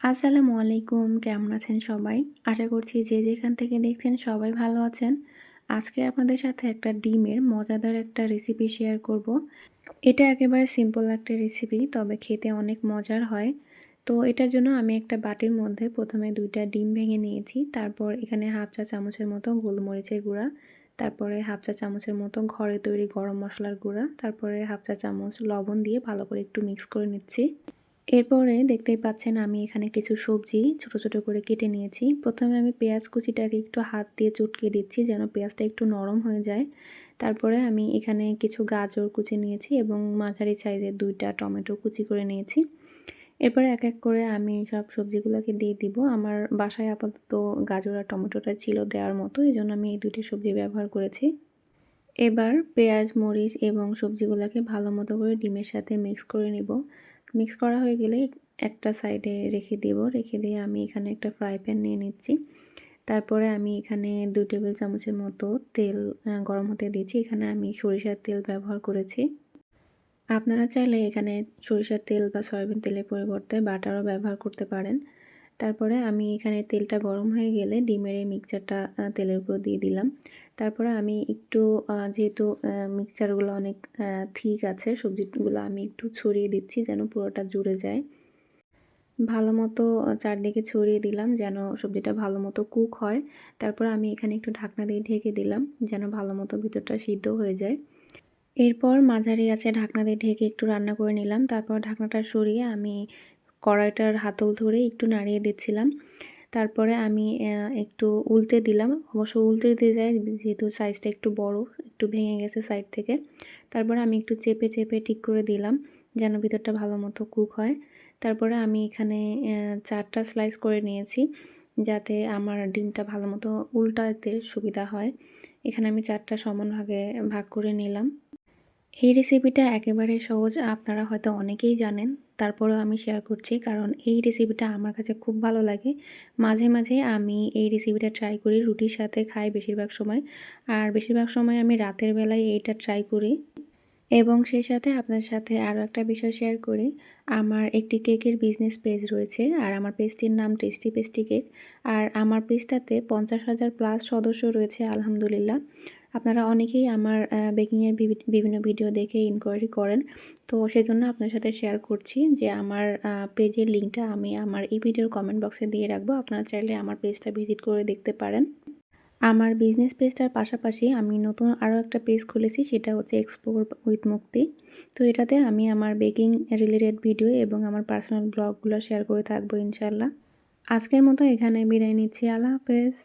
আসসালামু আলাইকুম, কেমন আছেন সবাই? আশা করছি যে যেখান থেকে দেখছেন সবাই ভালো আছেন। আজকে আপনাদের সাথে একটা ডিমের মজাদার একটা রেসিপি শেয়ার করব। এটা একেবারে সিম্পল একটা রেসিপি তবে খেতে অনেক মজার হয়। তো এটার জন্য আমি একটা বাটির মধ্যে প্রথমে দুইটা ডিম ভেঙে নিয়েছি, তারপর এখানে হাফ চা চামচের মতো গোলমরিচের গুঁড়া, তারপরে হাফ চা চামচের মতো ঘরে তৈরি গরম মশলার গুঁড়া, তারপরে হাফ চা চামচ লবণ দিয়ে ভালো করে একটু মিক্স করে নিচ্ছি। এরপরে দেখতেই পাচ্ছেন আমি এখানে কিছু সবজি ছোট ছোট করে কেটে নিয়েছি। প্রথমে আমি পেঁয়াজ কুচিটাকে একটু হাত দিয়ে চটকে দিচ্ছি যেন পেঁয়াজটা একটু নরম হয়ে যায়। তারপরে আমি এখানে কিছু গাজর কুচি নিয়েছি এবং মাঝারি সাইজের দুইটা টমেটো কুচি করে নিয়েছি। এরপরে এক এক করে আমি সব সবজিগুলোকে দিয়ে দিব। আমার বাসায় আপাতত গাজর আর টমেটোটা ছিল দেওয়ার মতো এই জন্য আমি এই দুইটি সবজি ব্যবহার করেছি। এবার পেঁয়াজ, মরিচ এবং সবজিগুলোকে ভালো মতো করে ডিমের সাথে মিক্স করে নিব। মিক্স করা হয়ে গেলে একটা সাইডে রেখে দেব। রেখে দিয়ে আমি এখানে একটা ফ্রাই প্যান নিয়ে নিচ্ছি। তারপরে আমি এখানে দুই টেবিল চামচের মতো তেল গরম হতে দিয়েছি। এখানে আমি সরিষার তেল ব্যবহার করেছি। আপনারা চাইলে এখানে সরিষার তেল বা সয়াবিন তেলের পরিবর্তে বাটারও ব্যবহার করতে পারেন। তারপরে আমি এখানে তেলটা গরম হয়ে গেলে ডিমের এই মিক্সচারটা তেলের উপর দিয়ে দিলাম। তারপরে আমি একটু যেহেতু মিক্সচারগুলো অনেক ঠিক আছে, সবজিগুলো আমি একটু ছড়িয়ে দিচ্ছি যেন পুরোটা জুড়ে যায়। ভালো মতো চারদিকে ছড়িয়ে দিলাম যেন সবজিটা ভালো মতো কুক হয়। তারপর আমি এখানে একটু ঢাকনা দিয়ে ঢেকে দিলাম যেন ভালো মতো ভিতরটা সিদ্ধ হয়ে যায়। এরপর মাঝারি আছে ঢাকনা দিয়ে ঢেকে একটু রান্না করে নিলাম। তারপর ঢাকনাটা সরিয়ে আমি কড়াইটার হাতল ধরে একটু নাড়িয়ে দিচ্ছিলাম। তারপরে আমি একটু উল্টে দিলাম। অবশ্য উল্টে দিয়ে যায়, যেহেতু সাইজটা একটু বড়, একটু ভেঙে গেছে সাইড থেকে। তারপরে আমি একটু চেপে চেপে ঠিক করে দিলাম, যেন ভিতরটা ভালো মতো কুক হয়। তারপরে আমি এখানে চারটা স্লাইস করে নিয়েছি, যাতে আমার ডিমটা ভালো মতো উল্টাতে সুবিধা হয়। এখানে আমি চারটা সমান ভাগে, ভাগ করে নিলাম। এই রেসিপিটা একেবারে সহজ, আপনারা হয়তো অনেকেই জানেন, তারপরেও আমি শেয়ার করছি, কারণ এই রেসিপিটা আমার কাছে খুব ভালো লাগে। মাঝে মাঝে আমি এই রেসিপিটা ট্রাই করি, রুটির সাথে খাই বেশিরভাগ সময়, আর বেশিরভাগ সময় আমি রাতের বেলায় এইটা ট্রাই করি। এবং সেই সাথে আপনার সাথে আরও একটা বিষয় শেয়ার করি, আমার একটি কেকের বিজনেস পেজ রয়েছে, আর আমার পেজটির নাম টেস্টি পেস্টি কেক আর আমার পেজটাতে পঞ্চাশ হাজার প্লাস সদস্য রয়েছে, আলহামদুলিল্লাহ। আপনারা অনেকেই আমার বেকিংয়ের বিভিন্ন ভিডিও দেখে ইনকোয়ারি করেন। তো সেজন্য আপনার সাথে শেয়ার করছি যে আমার পেজের লিঙ্কটা আমি আমার এই ভিডিওর কমেন্ট বক্সে দিয়ে রাখব। আপনারা চাইলে আমার পেজটা ভিজিট করে দেখতে পারেন। আমার বিজনেস পেজটার পাশাপাশি আমি নতুন আরও একটা পেজ খুলেছি, সেটা হচ্ছে এক্সপ্লোর উইথ মুক্তি তো এটাতে আমি আমার বেকিং রিলেটেড ভিডিও এবং আমার পার্সোনাল ব্লগগুলো শেয়ার করে থাকব ইনশাল্লাহ আজকের মতো এখানে বিদায় নিচ্ছি। আল্লাহ হাফেজ।